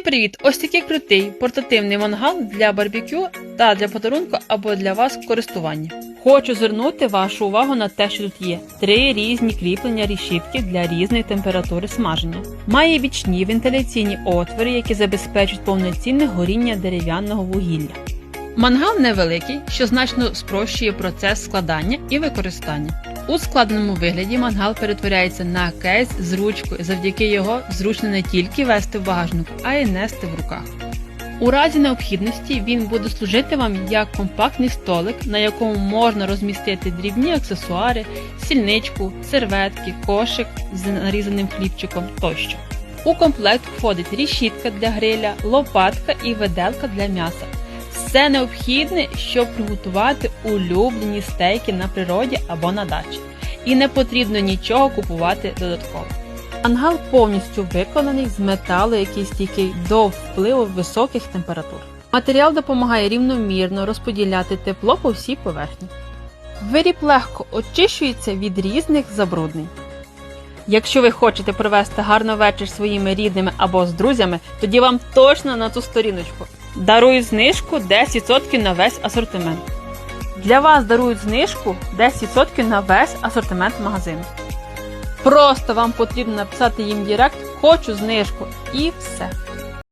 Друзі, привіт! Ось такий крутий портативний мангал для барбекю та для подарунку або для вас користування. Хочу звернути вашу увагу на те, що тут є три різні кріплення рішітки для різної температури смаження. Має бічні вентиляційні отвори, які забезпечують повноцінне горіння дерев'яного вугілля. Мангал невеликий, що значно спрощує процес складання і використання. У складеному вигляді мангал перетворяється на кейс з ручкою. Завдяки його зручно не тільки вести в багажнику, а й нести в руках. У разі необхідності він буде служити вам як компактний столик, на якому можна розмістити дрібні аксесуари, сільничку, серветки, кошик з нарізаним хлібчиком тощо. У комплект входить рішітка для гриля, лопатка і виделка для м'яса. Все необхідне, щоб приготувати улюблені стейки на природі або на дачі. І не потрібно нічого купувати додатково. Ангал повністю виконаний з металу, який стійкий до впливу високих температур. Матеріал допомагає рівномірно розподіляти тепло по всій поверхні. Виріб легко очищується від різних забруднень. Якщо ви хочете провести гарну вечір своїми рідними або з друзями, тоді вам точно на цю сторіночку. Дарую знижку 10% на весь асортимент. Для вас дарують знижку 10% на весь асортимент магазину. Просто вам потрібно написати їм Директ Хочу знижку і все.